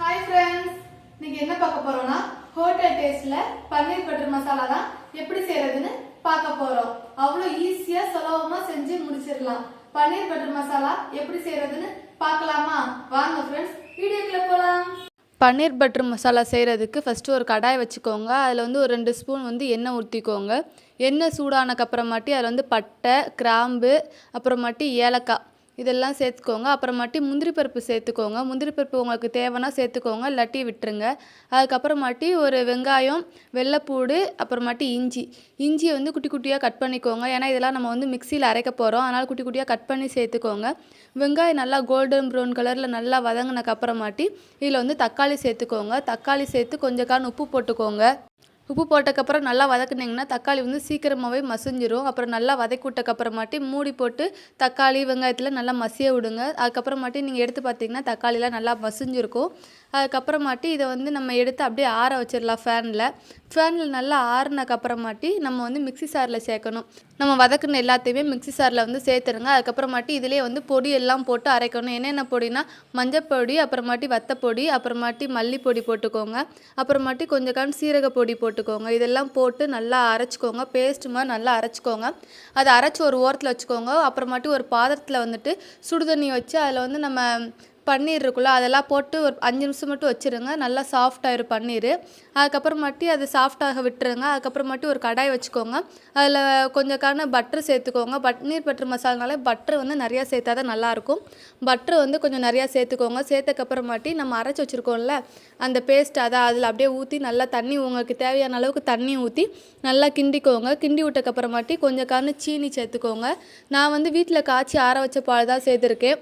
Hi friends இன்னைக்கு என்ன பார்க்க போறோம்னா ஹோட்டல் டேஸ்ட்ல பன்னீர் பட்டர் மசாலா தான் எப்படி செய்யறதுன்னு பார்க்க போறோம். அவ்வளோ ஈஸியா சுலபமா செஞ்சு முடிச்சிடலாம். பன்னீர் பட்டர் மசாலா எப்படி செய்யறதுன்னு பார்க்கலாமா? வாங்க ஃப்ரெண்ட்ஸ் வீடியோக்குள்ள போலாம். பன்னீர் பட்டர் மசாலா செய்கிறதுக்கு ஃபஸ்ட்டு ஒரு கடாய் வச்சுக்கோங்க. அதில் வந்து ஒரு ரெண்டு ஸ்பூன் வந்து எண்ணெய் ஊற்றிக்கோங்க எண்ணெய் சூடானக்கப்புறமாட்டி அதில் வந்து பட்டை கிராம்பு அப்புறமாட்டி ஏலக்காய். இதெல்லாம் சேர்த்துக்கோங்க. அப்புறமாட்டி முந்திரி பருப்பு சேர்த்துக்கோங்க. முந்திரி பருப்பு உங்களுக்கு தேவைன்னா சேர்த்துக்கோங்க. இல்லாட்டி விட்டுருங்க. அதுக்கப்புறமாட்டி ஒரு வெங்காயம் வெள்ளைப்பூடு அப்புறமாட்டி இஞ்சி. இஞ்சியை வந்து குட்டி குட்டியாக கட் பண்ணிக்கோங்க. ஏன்னா இதெல்லாம் நம்ம வந்து மிக்சியில் அரைக்க போகிறோம் அதனால் குட்டி குட்டியாக கட் பண்ணி சேர்த்துக்கோங்க. வெங்காயம் நல்லா கோல்டன் ப்ரௌன் கலரில் நல்லா வதங்கினதுக்கப்புறமாட்டி இதில் வந்து தக்காளி சேர்த்துக்கோங்க. தக்காளி சேர்த்து கொஞ்சம் கான் உப்பு போட்டுக்கோங்க. உப்பு போட்டக்கப்புறம் நல்லா வதக்குனிங்கன்னா தக்காளி வந்து சீக்கிரமாகவே மசிஞ்சிரும். அப்புறம் நல்லா வதக்கிவிட்டக்கப்புறமாட்டி மூடி போட்டு தக்காளி வெங்காயத்தில் நல்லா மசிய விடுங்க. அதுக்கப்புறமாட்டி நீங்கள் எடுத்து பார்த்தீங்கன்னா தக்காளிலாம் நல்லா மசிஞ்சிருக்கும். அதுக்கப்புறமாட்டி இதை வந்து நம்ம எடுத்து அப்படியே ஆற வச்சிடலாம் ஃபேனில். ஃபேனில் நல்லா ஆறுனக்கப்புறமாட்டி நம்ம வந்து மிக்ஸி சாரில் சேர்க்கணும். நம்ம வதக்குன எல்லாத்தையுமே மிக்ஸி சாரில் வந்து சேர்த்துருங்க அதுக்கப்புறமாட்டி இதிலே வந்து பொடி எல்லாம் போட்டு அரைக்கணும். என்னென்ன பொடினா மஞ்சப்பொடி அப்புறமாட்டி வத்தப்பொடி அப்புறமாட்டி மல்லிப்பொடி போட்டுக்கோங்க. அப்புறமாட்டி கொஞ்சம் கான் சீரக பொடி போட்டுக்கோங்க. இதெல்லாம் போட்டு நல்லா அரைச்சிக்கோங்க. பேஸ்ட் மாதிரி நல்லா அரைச்சிக்கோங்க. அதை அரைச்சி ஒரு ஓரத்தில் வச்சுக்கோங்க. அப்புறமாட்டி ஒரு பாத்திரத்தில் வந்துட்டு சுடுதண்ணி வச்சு அதில் வந்து நம்ம பன்னீர் இருக்குல்ல அதெல்லாம் போட்டு ஒரு அஞ்சு நிமிஷம் மட்டும் வச்சுருங்க. நல்லா சாஃப்ட் ஆயிரும் பன்னீர். அதுக்கப்புறமாட்டி அது சாஃப்டாக விட்டுருங்க. அதுக்கப்புறமாட்டி ஒரு கடாய் வச்சுக்கோங்க. அதில் கொஞ்சம் கான பட்டர் சேர்த்துக்கோங்க. பன்னீர் பட்டர் மசாலானாலே பட்டர் வந்து நிறையா சேர்த்தா தான் நல்லாயிருக்கும். பட்டர் வந்து கொஞ்சம் நிறையா சேர்த்துக்கோங்க. சேர்த்தக்கப்புறமாட்டி நம்ம அரைச்சி வச்சுருக்கோம்ல அந்த பேஸ்ட் அதை அதில் அப்படியே ஊற்றி நல்லா தண்ணி உங்களுக்கு தேவையான அளவுக்கு தண்ணி ஊற்றி நல்லா கிண்டிக்கோங்க. கிண்டி விட்டக்கப்புறமாட்டி கொஞ்சம் சீனி சேர்த்துக்கோங்க. நான் வந்து வீட்டில் காய்ச்சி ஆற வச்ச பால் தான் சேர்த்துருக்கேன்.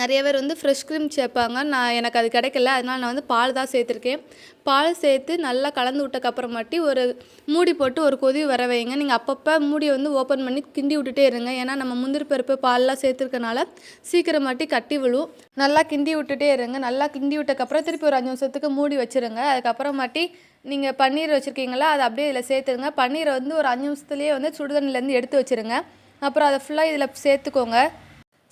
நிறைய பேர் வந்து ஃப்ரெஷ் க்ரீம் சேர்ப்பாங்க. நான் எனக்கு அது கிடைக்கல. அதனால் நான் வந்து பால் தான் சேர்த்துருக்கேன். பால் சேர்த்து நல்லா கலந்து விட்டக்கப்புறமாட்டி ஒரு மூடி போட்டு ஒரு கொதி வர வைங்க. நீங்கள் அப்பப்போ மூடியை வந்து ஓப்பன் பண்ணி கிண்டி விட்டுட்டே இருங்க. ஏன்னா நம்ம முந்திரி பருப்பு பால்லாம் சேர்த்துருக்கனால சீக்கிரமாட்டி கட்டி விழும். நல்லா கிண்டி விட்டுட்டே இருங்க. நல்லா கிண்டி விட்டக்கப்புறம் திருப்பி ஒரு அஞ்சு நிமிஷத்துக்கு மூடி வச்சுருங்க. அதுக்கப்புறமாட்டி நீங்கள் பன்னீர் வச்சுருக்கீங்களா அதை அப்படியே இதில் சேர்த்துருங்க. பன்னீரை வந்து ஒரு அஞ்சு நிமிஷத்துலேயே வந்து சுடுதண்ணிலேருந்து எடுத்து வச்சுருங்க. அப்புறம் அதை ஃபுல்லாக இதில் சேர்த்துக்கோங்க.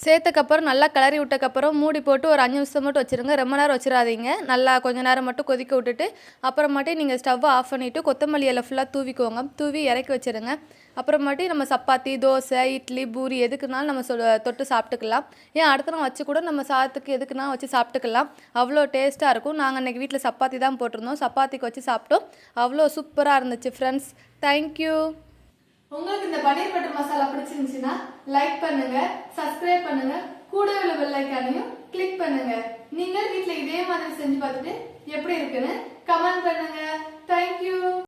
சேர்த்தக்கப்புறம் நல்லா கிளறி விட்டக்கப்புறம் மூடி போட்டு ஒரு அஞ்சு நிமிஷம் மட்டும் வச்சுருங்க. ரொம்ப நேரம் வச்சிடாதீங்க நல்லா கொஞ்ச நேரம் மட்டும் கொதிக்க விட்டுட்டு அப்புறமாட்டி நீங்கள் ஸ்டவ்வை ஆஃப் பண்ணிவிட்டு கொத்தமல்லி இலை ஃபுல்லாக தூவிக்கோங்க. தூவி இறக்கி வச்சுருங்க. அப்புறமாட்டி நம்ம சப்பாத்தி தோசை இட்லி பூரி எதுக்குனாலும் நம்ம சொ தொட்டு சாப்பிட்டுக்கலாம். ஏன் அடுத்த நாள் வச்சு கூட நம்ம சாதத்துக்கு எதுக்குனா வச்சு சாப்பிட்டுக்கலாம். அவ்வளோ டேஸ்ட்டாக இருக்கும். நாங்கள் அன்றைக்கி வீட்டில் சப்பாத்தி தான் போட்டிருந்தோம். சப்பாத்திக்கு வச்சு சாப்பிட்டோம். அவ்வளோ சூப்பராக இருந்துச்சு ஃப்ரெண்ட்ஸ் தேங்க்யூ உங்களுக்கு இந்த பன்னீர் பட்டர் மசாலா பிடிச்சிருந்துச்சுன்னா லைக் பண்ணுங்க சப்ஸ்கிரைப் பண்ணுங்க. கூடவே உள்ள பெல் ஐக்கானையும் கிளிக் பண்ணுங்க. நீங்க வீட்டுல இதே மாதிரி செஞ்சு பார்த்துட்டு எப்படி இருக்குன்னு கமெண்ட் பண்ணுங்க.